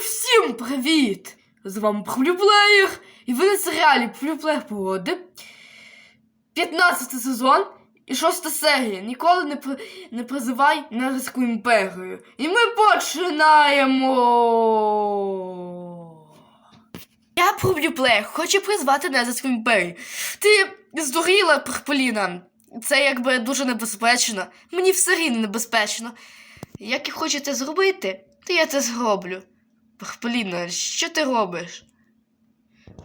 всім привіт! З вами Плюплеєр, і ви на серіалі Плюплеєр погоди. 15 сезон і 6 серія. Ніколи не, при... не призивай Нерську імперію. І ми починаємо. Я Плюплеєр, хочу призвати Нерську імперію. Ти здуріла, Перполіна. Це якби дуже небезпечно. Мені все рівно небезпечно. Як і хочете зробити, то я це зроблю. Поліна, що ти робиш?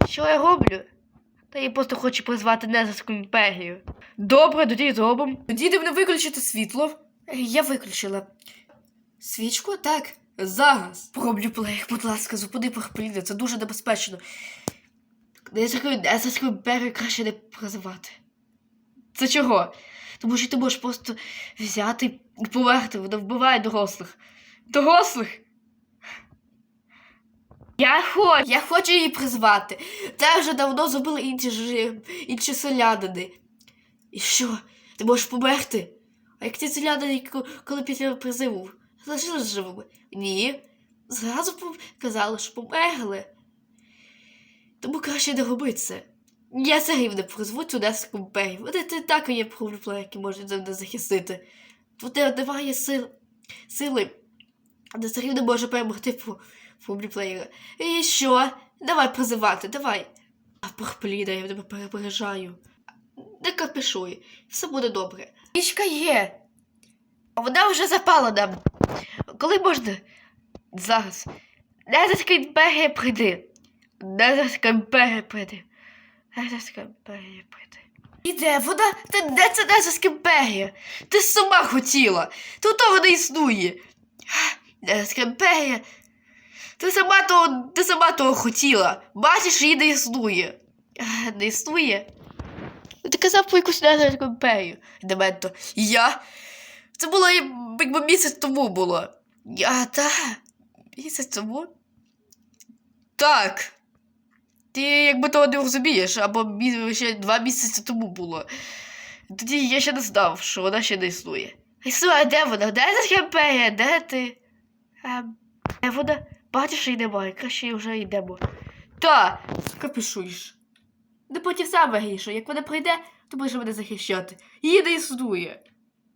Що я роблю? Та я просто хочу призвати Незерську імперію. Добре, тоді зробимо. Тоді мене виключити світло. Я виключила. Свічку? Так. Зараз. Пороблю плеєр, будь ласка, зупини Поліна, це дуже небезпечно. Незерську імперію краще не призивати. Це чого? Тому що ти можеш просто взяти і померти, вона вбиває дорослих. Дорослих? Я хочу, я хочу її призвати. Це вже давно зробили інші, ж- інші селянини. І що? Ти можеш померти? А як ці селянини, коли після призиву залишилися живими? Ні. Зразу казали, що померли. Тому краще не робити це. Я все рівно призву цю Неску імперію. Вони це так є проблеми, які можуть мене захистити. Тут не- немає сил, сили. Де все рівно може перемогти фубліплеєра. І що? Давай призивати, давай. А Порпліда, я тебе перепережаю. Не капішуй, все буде добре. Річка є. А Вона вже запала нам. Коли можна? Зараз. Незерська імперія прийди. Незерська імперія прийди. Незерська імперія прийди. Іде, вона, та де це Незерська імперія? Ти сама хотіла. Тут того не існує. Незерська імперія. Ти сама того, ти сама того хотіла. Бачиш, її не існує. Не існує? Ти казав про якусь Незерську імперію. Дементо. Я? Це було якби місяць тому було. Я та. Місяць тому? Так. Ти якби того не розумієш, або ще два місяці тому було. Тоді я ще не знав, що вона ще не існує. Існує, де вона? Де ця імперія? Де ти? Ем, де вона? Бачиш, її немає, краще вже йдемо. Та, капішуєш. Не потім сам вирішує, як вона прийде, то може мене захищати. Її не існує.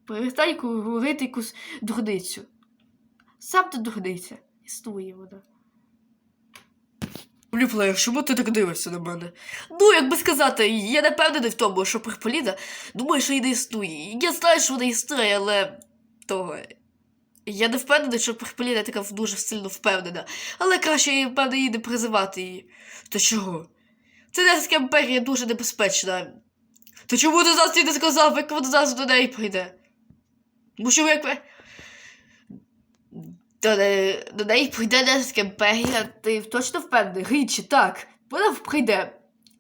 Перестань говорити якусь дурницю. Сам ти дурниця. Існує вона. Люплеєр, чому ти так дивишся на мене? Ну, як би сказати, я не впевнений в тому, що Перполіна думає, що її не існує. Я знаю, що вона існує, але того. Я не впевнений, що Перполіна така дуже сильно впевнена. Але краще, певно, її не призивати її. То чого? Це Незерська імперія дуже небезпечна. То чому ти їй не сказав, як вона зараз до неї прийде? Тому що як. До, не- до неї прийде Незерська імперія, ти точно впевнений? Річі, так. Вона прийде.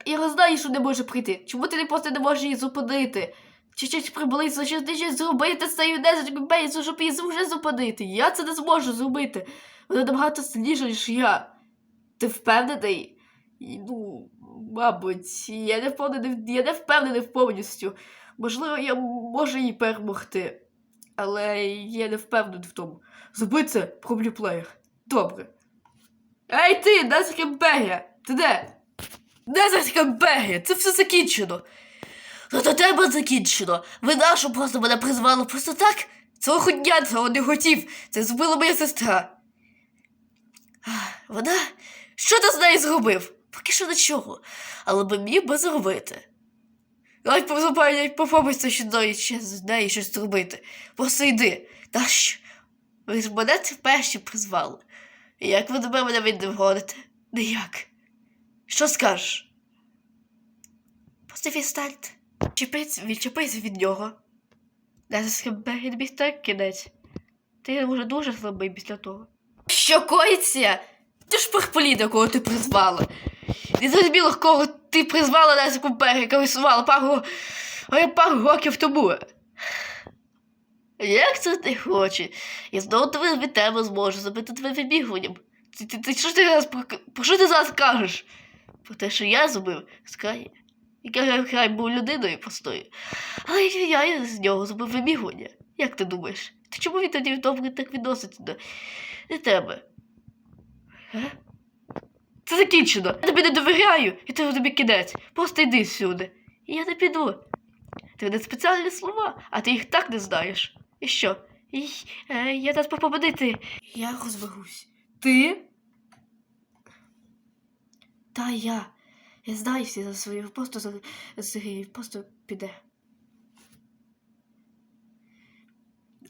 Я знаю, що не може прийти. Чому ти не просто не можеш її зупинити? Чи щось приблизно, що ти щось зробити з цією Незерською імперією, щоб її вже зупинити? Я це не зможу зробити. Вона набагато сильніша, ніж я. Ти впевнений? Ну, мабуть, я не впевнений, я не впевнений повністю. Можливо, я можу її перемогти. Але я не впевнений в тому. Зроби це, проблюплеєр. Добре. Ей ти, Незерська імперія! Ти де? Незерська імперія! Це все закінчено. Ну до тебе закінчено. Ви нашу просто мене призвали просто так? Цього дня цього не хотів. Це зробила моя сестра. Вона? Що ти з нею зробив? Поки що нічого. Але би міг би зробити. Давай позупиняй, попробуйся ще з нею, ще з нею щось зробити. Просто йди. Та що? Ви ж мене це перші призвали. І як ви до мене відгоните? Ніяк. Що скажеш? Просто відстаньте. Чіпись, відчепись від нього. Він міг так кінець. Ти вже дуже слабий після того. Що коїться? Ти ж Перполіна, кого ти призвала. Не зрозуміло, кого ти призвала на Кумпері, яка існувала пару, пару років тому. Як це ти хочеш? Я знову тебе від тебе зможу забити твоїм вибігуванням. Ти, ти, ти, що ти зараз, про, про що ти зараз кажеш? Про те, що я зробив, скай. Яка хай був людиною простою. Але я, я з нього зробив вибігування. Як ти думаєш? Ти чому він тоді добре так відноситься до, до тебе? Е? Це закінчено. Я тобі не довіряю, і ти тобі кінець. Просто йди сюди. І я не піду. Ти не спеціальні слова, а ти їх так не знаєш. І що? І, е, я нас побудити. Я розберусь. Ти? Та я. Я всі за свої просто за просто піде.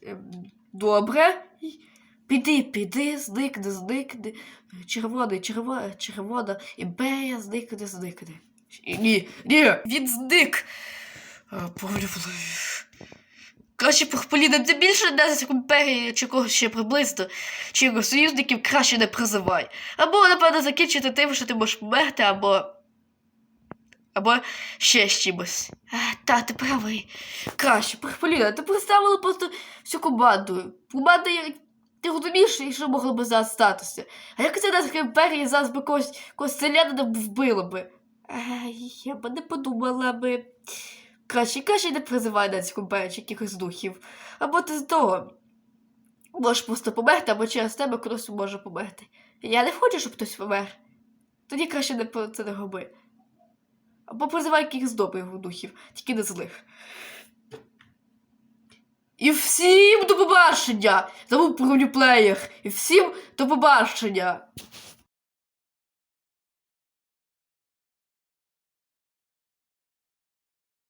Ем, Добре. Піди, піди, зникни, зникни. Червоний, червона, червона імперія, зникне, зникне. Ні, ні, він зник. А, Краще Порполіна, ти більше з імперії чи когось ще приблизно, чи його союзників краще не призивай. Або, напевно, закінчити тим, що ти можеш померти, або. Або ще з чимось. Та, ти правий. Краще, Порполіна, ти представила просто всю команду. Команда, як ти розумієш, і що могло би зараз статися. А як це нас імперії зараз би когось, когось селянина б вбило би? Я б не подумала би. Краще, краще не призивай на цих імперій якихось духів. Або ти з того. Можеш просто померти, або через тебе хтось може померти. Я не хочу, щоб хтось помер. Тоді краще не про це не роби. Або призивай якихось добрих духів, тільки не злих. І всім до побачення! Забув про плеєр. І всім до побачення!